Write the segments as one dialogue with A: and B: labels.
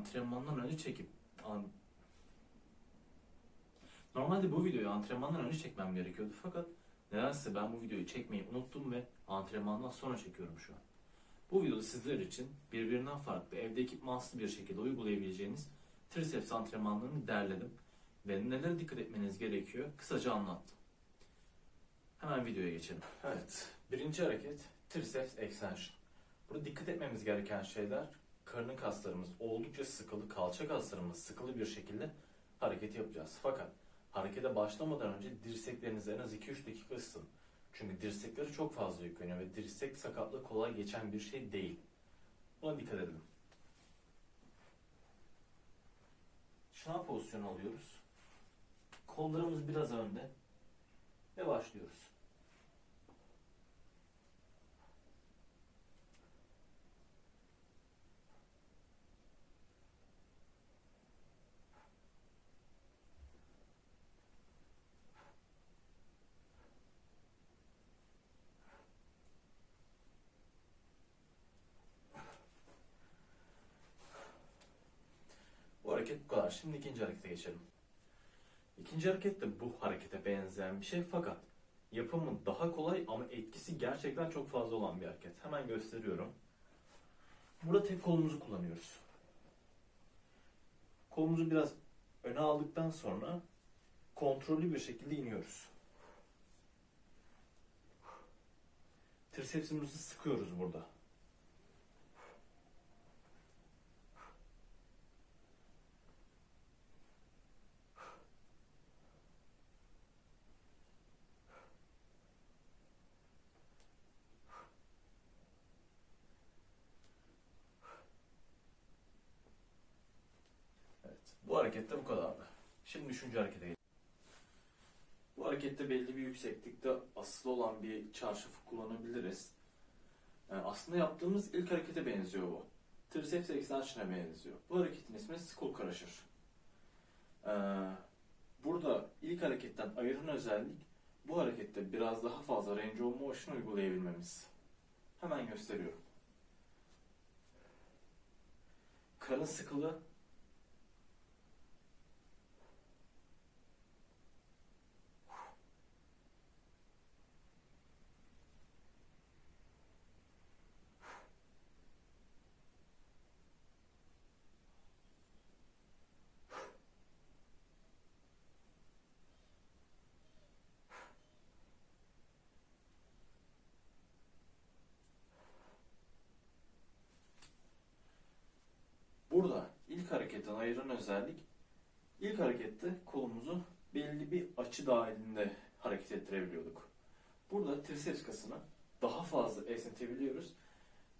A: antrenmandan önce çekip an- Normalde bu videoyu antrenmandan önce çekmem gerekiyordu fakat nedense ben bu videoyu çekmeyi unuttum ve antrenmandan sonra çekiyorum şu an. Bu videoda sizler için birbirinden farklı evde ekipmansız bir şekilde uygulayabileceğiniz triceps antrenmanlarını derledim ve nelere dikkat etmeniz gerekiyor kısaca anlattım. Hemen videoya geçelim. Evet, birinci hareket triceps extension. Burada dikkat etmemiz gereken şeyler karın kaslarımız oldukça sıkılı, kalça kaslarımız sıkılı bir şekilde hareket yapacağız. Fakat harekete başlamadan önce dirseklerinizi en az 2-3 dakika ısıtın. Çünkü dirsekleri çok fazla yükleniyor ve dirsek sakatlığı kolay geçen bir şey değil. Buna dikkat edelim. Şınav pozisyonu alıyoruz. Kollarımız biraz önde ve başlıyoruz. Bu hareket bu kadar. Şimdi ikinci harekete geçelim. İkinci hareket de bu harekete benzeyen bir şey fakat yapımı daha kolay ama etkisi gerçekten çok fazla olan bir hareket. Hemen gösteriyorum. Burada tek kolumuzu kullanıyoruz. Kolumuzu biraz öne aldıktan sonra kontrollü bir şekilde iniyoruz. Tricepsimizi sıkıyoruz burada. Evet. Bu harekette bu kadardı. Şimdi üçüncü harekete geçelim. Bu harekette belli bir yükseklikte asılı olan bir çarşafı kullanabiliriz. Yani aslında yaptığımız ilk harekete benziyor bu. Triceps extension'a benziyor. Bu hareketin ismi skull crusher. Ee, burada ilk hareketten ayıran özellik bu harekette biraz daha fazla range of motion uygulayabilmemiz. Hemen gösteriyorum. Karın sıkılı, Burada hareketten ayıran özellik ilk harekette kolumuzu belli bir açı dahilinde hareket ettirebiliyorduk. Burada triceps kasını daha fazla esnetebiliyoruz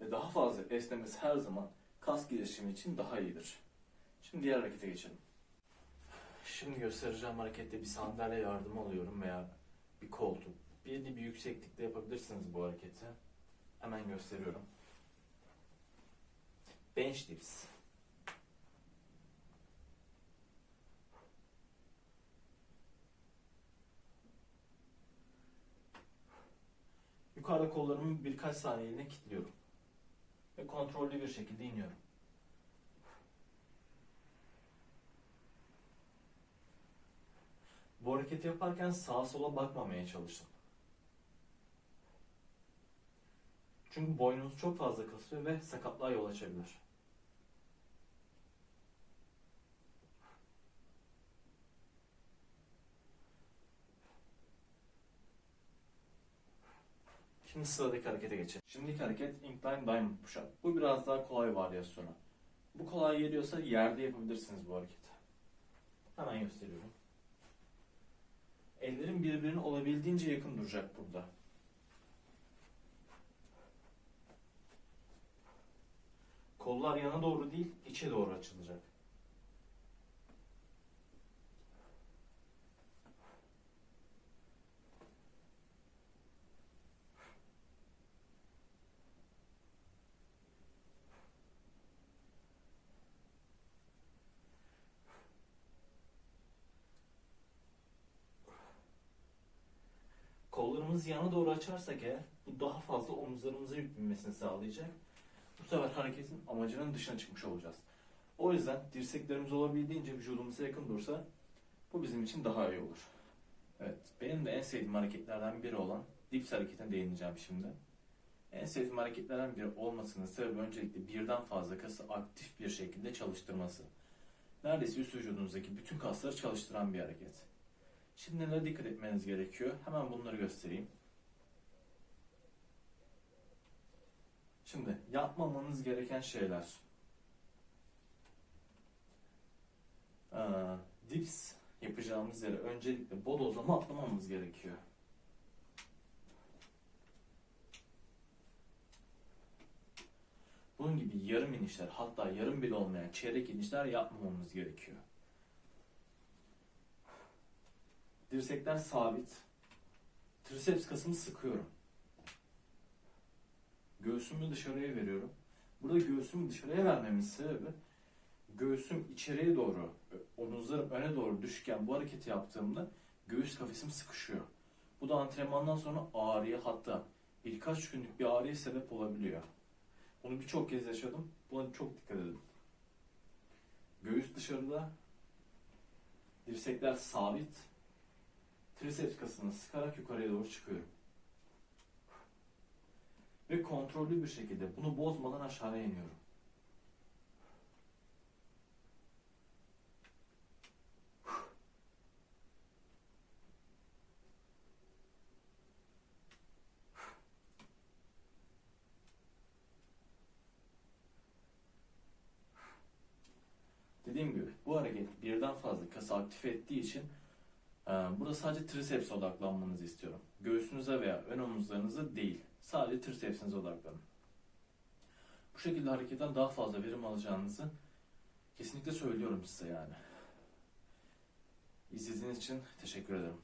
A: ve daha fazla esnemesi her zaman kas gelişimi için daha iyidir. Şimdi diğer harekete geçelim. Şimdi göstereceğim harekette bir sandalye yardımı alıyorum veya bir koltuk. De bir yükseklikte yapabilirsiniz bu hareketi. Hemen gösteriyorum. Bench dips. Yukarıda kollarımı birkaç saniyeliğine kilitliyorum. Ve kontrollü bir şekilde iniyorum. Bu hareketi yaparken sağa sola bakmamaya çalışın. Çünkü boynunuz çok fazla kasıyor ve sakatlığa yol açabilir. Şimdi sıradaki harekete geçelim. Şimdiki hareket incline diamond push-up. Bu biraz daha kolay varyasyonu. Bu kolay geliyorsa yerde yapabilirsiniz bu hareketi. Hemen gösteriyorum. Ellerin birbirine olabildiğince yakın duracak burada. Kollar yana doğru değil, içe doğru açılacak. Kollarımızı yana doğru açarsak eğer bu daha fazla omuzlarımıza yük binmesini sağlayacak. Bu sefer hareketin amacının dışına çıkmış olacağız. O yüzden dirseklerimiz olabildiğince vücudumuza yakın dursa bu bizim için daha iyi olur. Evet, benim de en sevdiğim hareketlerden biri olan dips hareketine değineceğim şimdi. En sevdiğim hareketlerden biri olmasının sebebi öncelikle birden fazla kası aktif bir şekilde çalıştırması. Neredeyse üst vücudunuzdaki bütün kasları çalıştıran bir hareket. Şimdi nelere dikkat etmeniz gerekiyor? Hemen bunları göstereyim. Şimdi yapmamanız gereken şeyler. Ee, dips yapacağımız yere öncelikle bodozlama atlamamız gerekiyor. Bunun gibi yarım inişler hatta yarım bile olmayan çeyrek inişler yapmamamız gerekiyor. Dirsekler sabit. Triceps kasımı sıkıyorum. Göğsümü dışarıya veriyorum. Burada göğsümü dışarıya vermemin sebebi göğsüm içeriye doğru, omuzlarım öne doğru düşükken bu hareketi yaptığımda göğüs kafesim sıkışıyor. Bu da antrenmandan sonra ağrıya hatta birkaç günlük bir ağrıya sebep olabiliyor. Bunu birçok kez yaşadım. Buna çok dikkat edin. Göğüs dışarıda, dirsekler sabit, triceps kasını sıkarak yukarıya doğru çıkıyorum. Ve kontrollü bir şekilde bunu bozmadan aşağıya iniyorum. Dediğim gibi bu hareket birden fazla kası aktif ettiği için burada sadece triceps odaklanmanızı istiyorum. Göğsünüze veya ön omuzlarınıza değil. Sadece tricepsinize odaklanın. Bu şekilde hareketten daha fazla verim alacağınızı kesinlikle söylüyorum size yani. İzlediğiniz için teşekkür ederim.